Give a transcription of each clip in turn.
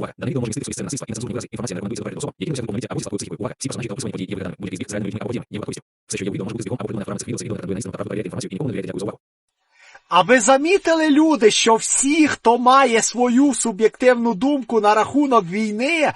Увага! Даний відео може містити свої сцени насильства і нецензурні вирази. Інформація не рекомендується запитати особам, які носять повномірця або зі слабкою психікою. Увага! Всі персонажі та описані події є вигаданими. Будь-який збіг реальними людьми або подіями є випадковістю. Все, що є у відео, може бути збігом або придумане в рамках відео, це відео не рекомендує на правду інформацію і нікому не довіряйте. Дякую за увагу. А ви замітили, люди, що всі, хто має свою суб'єктивну думку на рахунок війни,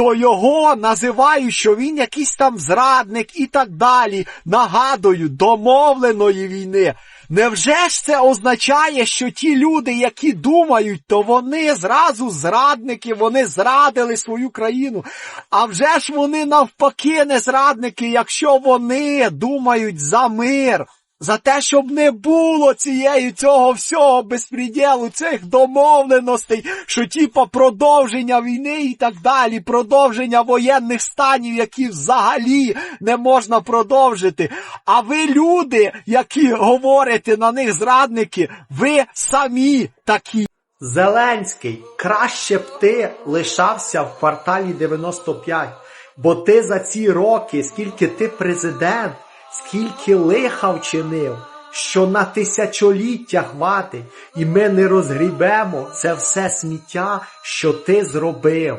то його називають, що він якийсь там зрадник і так далі. Нагадую, домовленої війни. Невже ж це означає, що ті люди, які думають, то вони зразу зрадники, вони зрадили свою країну. А вже ж вони навпаки не зрадники, якщо вони думають за мир. За те, щоб не було цієї цього всього безпреділу, цих домовленостей, що типа продовження війни і так далі, продовження воєнних станів, які взагалі не можна продовжити. А ви люди, які говорите на них зрадники, ви самі такі. Зеленський, краще б ти лишався в кварталі 95, бо ти за ці роки, скільки ти президент, скільки лиха вчинив, що на тисячоліття хватить, і ми не розгрібемо це все сміття, що ти зробив.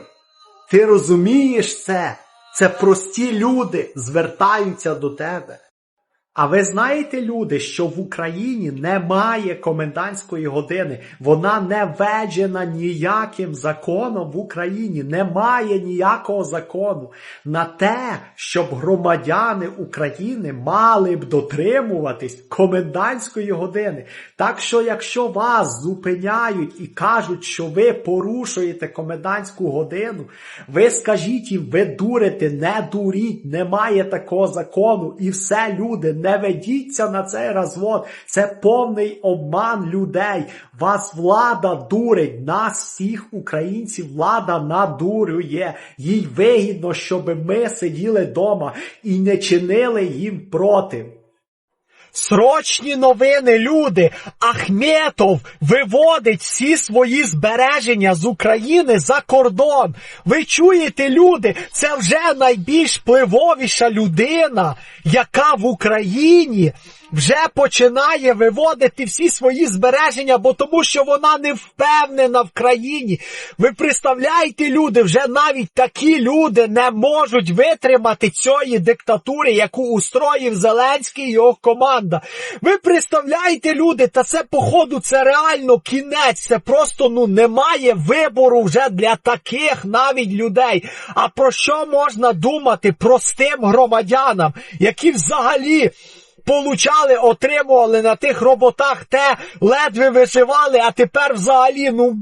Ти розумієш це? Це прості люди звертаються до тебе. А ви знаєте, люди, що в Україні немає комендантської години, вона не введена ніяким законом в Україні, немає ніякого закону на те, щоб громадяни України мали б дотримуватись комендантської години. Так що, якщо вас зупиняють і кажуть, що ви порушуєте комендантську годину, ви скажіть їм, ви дурите, не дуріть, немає такого закону, і все, люди. Не ведіться на цей розвод. Це повний обман людей. Вас влада дурить, нас всіх українців влада надурює. Їй вигідно, щоб ми сиділи вдома і не чинили їм проти. Срочні новини, люди. Ахметов виводить всі свої збереження з України за кордон. Ви чуєте, люди, це вже найбільш впливовіша людина, яка в Україні вже починає виводити всі свої збереження, бо тому що вона не впевнена в країні. Ви представляєте, люди, вже навіть такі люди не можуть витримати цієї диктатури, яку устроїв Зеленський і його команда. Ви представляєте, люди, та це, походу, це реально кінець. Це просто ну немає вибору вже для таких навіть людей. А про що можна думати простим громадянам, які взагалі получали, отримували на тих роботах те, ледве виживали, а тепер взагалі, ну,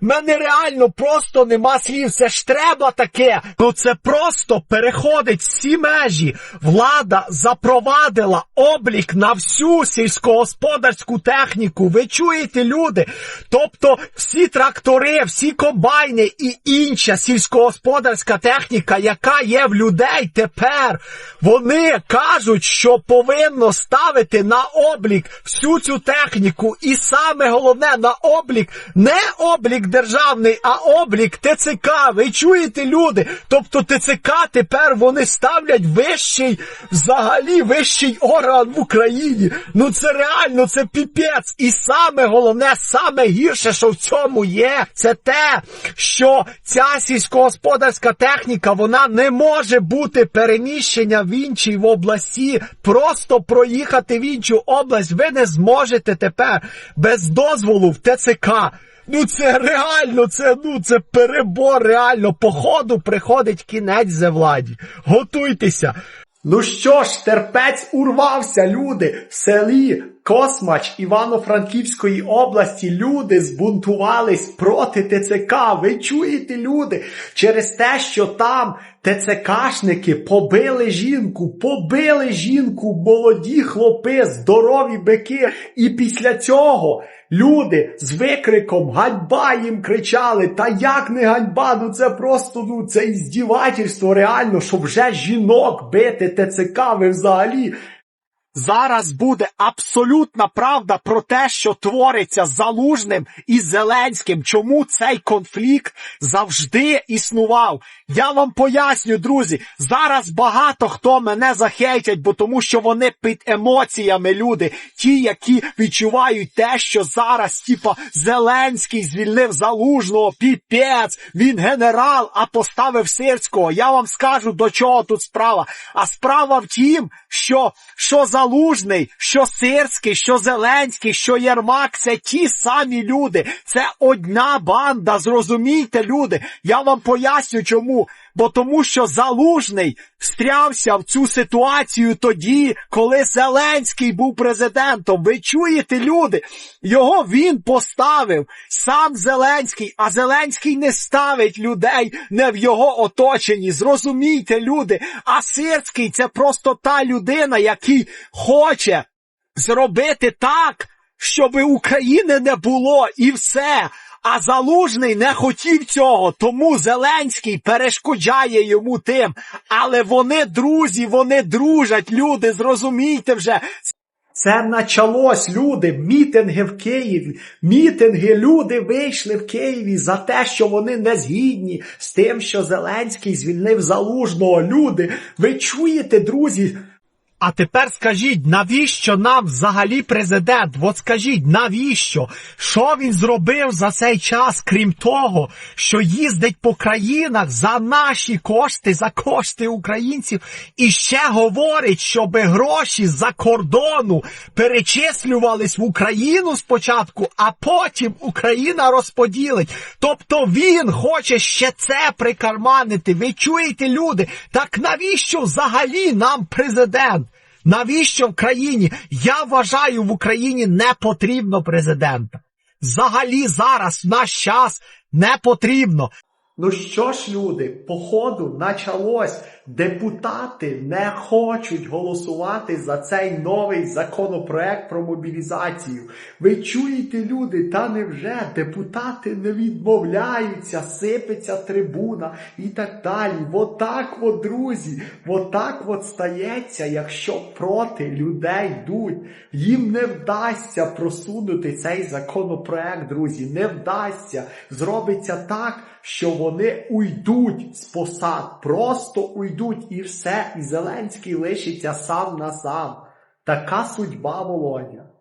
мене реально просто нема слів. Це ж треба таке. Ну це просто переходить всі межі. Влада запровадила облік на всю сільськогосподарську техніку. Ви чуєте, люди? Тобто всі трактори, всі комбайни і інша сільськогосподарська техніка, яка є в людей тепер, вони кажуть, що повинно ставити на облік всю цю техніку. І саме головне на облік не облік державний, а облік ТЦК. Ви чуєте, люди? Тобто ТЦК тепер вони ставлять вищий, взагалі вищий орган в Україні. Ну це реально, це піпець. І саме головне, саме гірше, що в цьому є, це те, що ця сільськогосподарська техніка, вона не може бути переміщення в іншій в області. Просто проїхати в іншу область ви не зможете тепер без дозволу в ТЦК. Ну це реально, це ну це перебор, реально. Походу приходить кінець за владі. Готуйтеся. Ну що ж, терпець урвався, люди в селі Космач Івано-Франківської області. Люди збунтувались проти ТЦК. Ви чуєте, люди? Через те, що там ТЦКшники побили жінку, побили жінку, молоді хлопи, здорові бики. І після цього люди з викриком ганьба їм кричали. Та як не ганьба? Ну це просто ну це іздівательство реально, щоб вже жінок бити ТЦК ви взагалі. Зараз буде абсолютна правда про те, що твориться Залужним і Зеленським. Чому цей конфлікт завжди існував? Я вам поясню, друзі. Зараз багато хто мене захейтять, бо тому що вони під емоціями люди, ті, які відчувають те, що зараз, типа, Зеленський звільнив залужного, піпець, він генерал, а поставив сирського. Я вам скажу, до чого тут справа. А справа в тім, що, що Залужний, що Сирський, що Зеленський, що Єрмак це ті самі люди. Це одна банда. Зрозумійте, люди. Я вам поясню чому. Бо тому, що Залужний встрявся в цю ситуацію тоді, коли Зеленський був президентом. Ви чуєте, люди? Його він поставив сам Зеленський, а Зеленський не ставить людей не в його оточенні. Зрозумійте, люди. А Сирський це просто та людина, який хоче зробити так, щоб України не було і все. А Залужний не хотів цього, тому Зеленський перешкоджає йому тим. Але вони друзі, вони дружать, люди, зрозумійте вже. Це почалось, люди, мітинги в Києві. Мітинги, люди вийшли в Києві за те, що вони не згідні з тим, що Зеленський звільнив залужного. Люди, ви чуєте, друзі? А тепер скажіть, навіщо нам взагалі президент? От скажіть, навіщо? Що він зробив за цей час, крім того, що їздить по країнах за наші кошти, за кошти українців, і ще говорить, щоб гроші за кордону перечислювались в Україну спочатку, а потім Україна розподілить. Тобто він хоче ще це прикарманити. Ви чуєте, люди? Так навіщо взагалі нам президент? Навіщо в країні? Я вважаю, в Україні не потрібно президента. Взагалі зараз в наш час не потрібно. Ну що ж, люди, походу началось. Депутати не хочуть голосувати за цей новий законопроект про мобілізацію. Ви чуєте, люди, та невже депутати не відмовляються, сипеться трибуна і так далі. Вот так от, друзі, вот так от стається, якщо проти людей йдуть. Їм не вдасться просунути цей законопроект, друзі. Не вдасться. Зробиться так що вони уйдуть з посад, просто уйдуть і все, і Зеленський лишиться сам на сам. Така судьба Володя.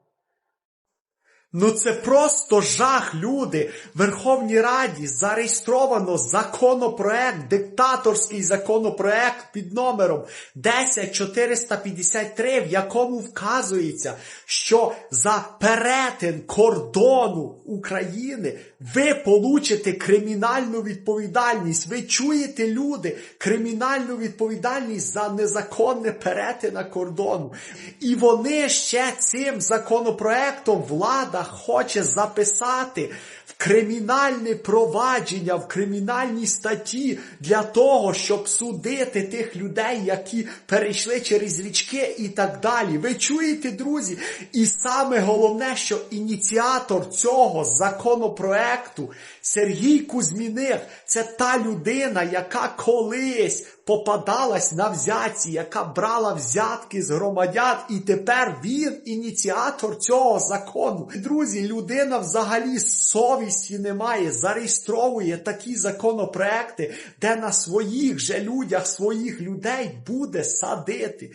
Ну це просто жах, люди. В Верховній Раді зареєстровано законопроект, диктаторський законопроект під номером 10453, в якому вказується, що за перетин кордону України ви получите кримінальну відповідальність. Ви чуєте, люди, кримінальну відповідальність за незаконне перетина кордону. І вони ще цим законопроектом влада хоче записати в кримінальне провадження, в кримінальній статті для того, щоб судити тих людей, які перейшли через річки і так далі. Ви чуєте, друзі? І саме головне, що ініціатор цього законопроекту Сергій Кузьміних це та людина, яка колись попадалась на взятці, яка брала взятки з громадян, і тепер він ініціатор цього закону. Друзі, людина взагалі совісті не має, зареєстровує такі законопроекти, де на своїх же людях, своїх людей буде садити.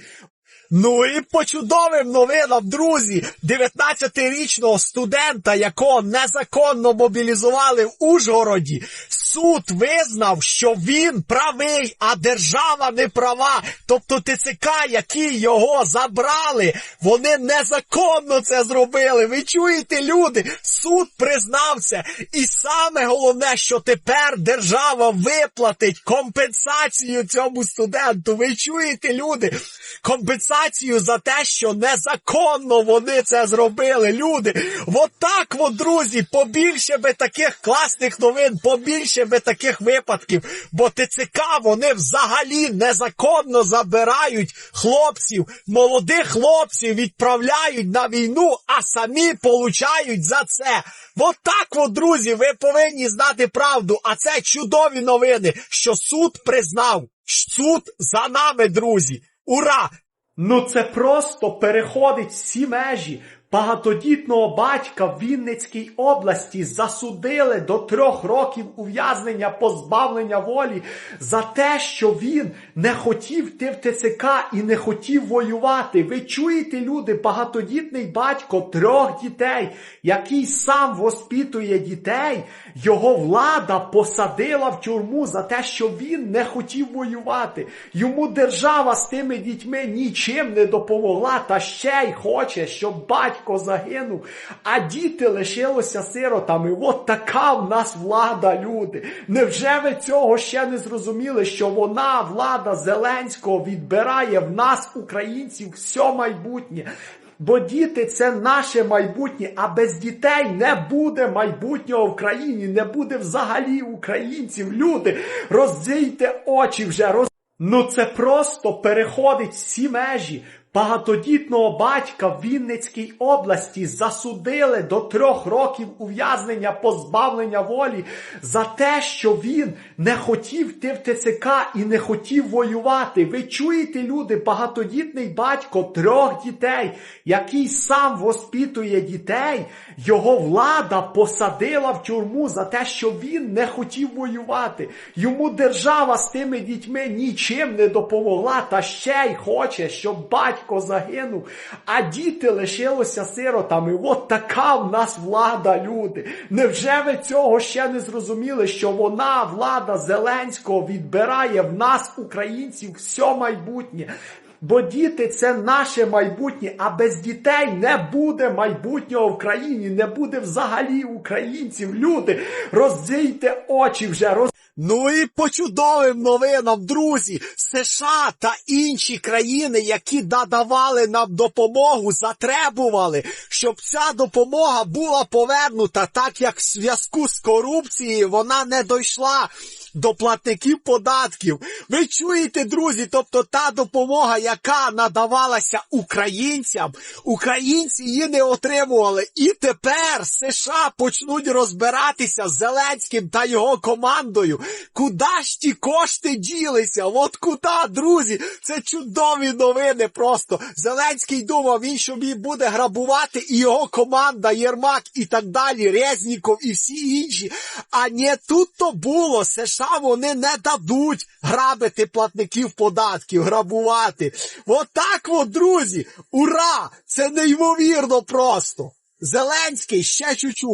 Ну і по чудовим новинам, друзі, 19-річного студента, якого незаконно мобілізували в Ужгороді, суд визнав, що він правий, а держава не права. Тобто ТЦК, які його забрали, вони незаконно це зробили. Ви чуєте, люди? Суд признався. І саме головне, що тепер держава виплатить компенсацію цьому студенту. Ви чуєте, люди? Компенсацію за те, що незаконно вони це зробили. Люди, от от, друзі, побільше би таких класних новин, побільше би таких випадків, бо ТЦК вони взагалі незаконно забирають хлопців, молодих хлопців відправляють на війну, а самі получають за це. От так, от, друзі, ви повинні знати правду. А це чудові новини, що суд признав. Суд за нами, друзі. Ура! Ну це просто переходить всі межі. Багатодітного батька в Вінницькій області засудили до трьох років ув'язнення позбавлення волі за те, що він не хотів йти в ТЦК і не хотів воювати. Ви чуєте, люди, багатодітний батько трьох дітей, який сам воспитує дітей, його влада посадила в тюрму за те, що він не хотів воювати. Йому держава з тими дітьми нічим не допомогла, та ще й хоче, щоб батько загинув, а діти лишилося сиротами. От така в нас влада, люди. Невже ви цього ще не зрозуміли, що вона, влада Зеленського, відбирає в нас, українців, все майбутнє? Бо діти це наше майбутнє, а без дітей не буде майбутнього в країні, не буде взагалі українців. Люди, роздійте очі вже, роз... Ну це просто переходить всі межі. Багатодітного батька в Вінницькій області засудили до трьох років ув'язнення позбавлення волі за те, що він не хотів йти в ТЦК і не хотів воювати. Ви чуєте, люди, багатодітний батько трьох дітей, який сам воспитує дітей, його влада посадила в тюрму за те, що він не хотів воювати. Йому держава з тими дітьми нічим не допомогла, та ще й хоче, щоб батько загинув, а діти лишилося сиротами. От така в нас влада, люди. Невже ви цього ще не зрозуміли, що вона, влада Зеленського, відбирає в нас, українців, все майбутнє? Бо діти це наше майбутнє, а без дітей не буде майбутнього в країні, не буде взагалі українців. Люди, роздійте очі вже, роз... Ну і по чудовим новинам, друзі, США та інші країни, які надавали нам допомогу, затребували, щоб ця допомога була повернута, так як в зв'язку з корупцією вона не дійшла до платників податків. Ви чуєте, друзі? Тобто та допомога, яка надавалася українцям, українці її не отримували. І тепер США почнуть розбиратися з Зеленським та його командою. Куди ж ті кошти ділися? От куди, друзі? Це чудові новини просто. Зеленський думав, він що буде грабувати, і його команда, Єрмак і так далі, Резніков і всі інші. А не тут то було. США вони не дадуть грабити платників податків, грабувати. Отак от, друзі. Ура! Це неймовірно просто. Зеленський ще чуть-чуть.